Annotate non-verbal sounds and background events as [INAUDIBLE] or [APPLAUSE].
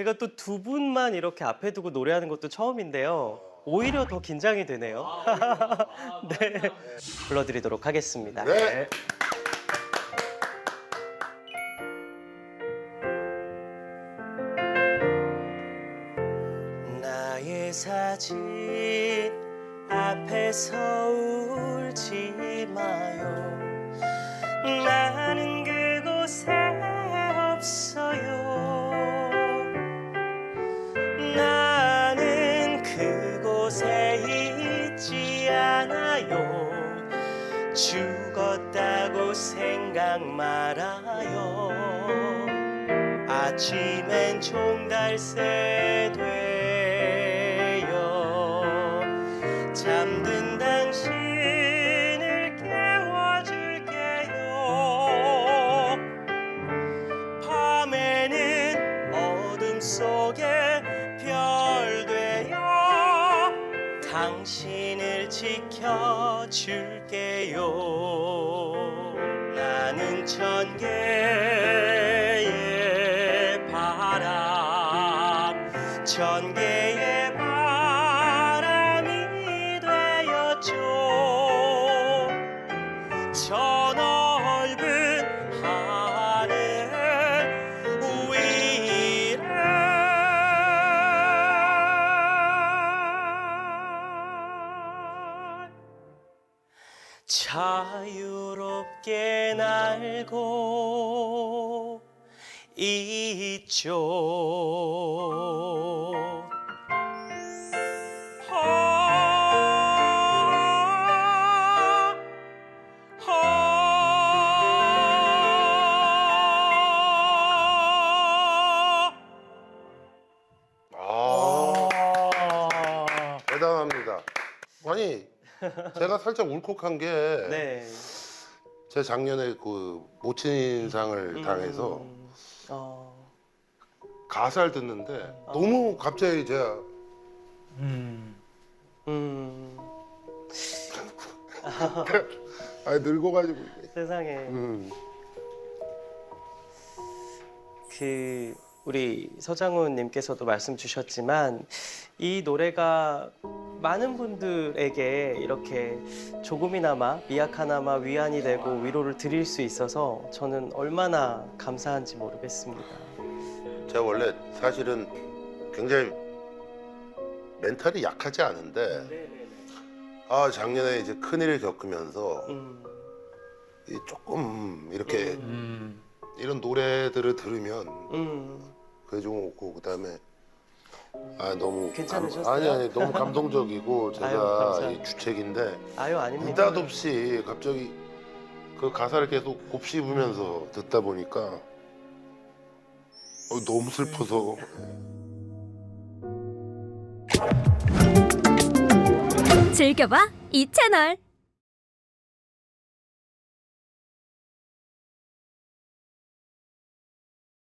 제가 또 두 분만 이렇게 앞에 두고 노래하는 것도 처음인데요. 오히려 더 긴장이 되네요. [LAUGHS] 네. 불러드리도록 하겠습니다. 네. 나의 사진 앞에서 울지 마요. 죽었다고 생각 말아요. 아침엔 종달새 돼 당신을 지켜줄게요. 나는 천 개의 바람, 천 개의 바람이 되었죠. 저넓 자유롭게 날고 있죠. 아, 대단합니다. 아니, 제가 살짝 울컥한 게 [LAUGHS] 네. 제가 작년에 그 모친상을 당해서 음, 어, 가사를 듣는데 너무 갑자기 제가 음, 아 늙어가지고. [LAUGHS] 세상에. 음. 그 우리 서장훈 님께서도 말씀 주셨지만 이 노래가 많은 분들에게 이렇게 조금이나마 미약하나마 위안이 되고 위로를 드릴 수 있어서 저는 얼마나 감사한지 모르겠습니다. 제가 원래 사실은 굉장히 멘탈이 약하지 않은데 아 작년에 이제 큰 일을 겪으면서 음, 이 조금 이렇게 음. 이런 노래들을 들으면 음, 그게 좀 오고 그다음에 아 너무 괜찮으셨어요? 감- 아니 아니 너무 감동적이고 [LAUGHS] 아유, 제가 감사합니다. 이 주책인데 아유 아닙니다. 느닷없이 갑자기 그 가사를 계속 곱씹으면서 듣다 보니까 어, 너무 슬퍼서 즐겨봐 이 채널.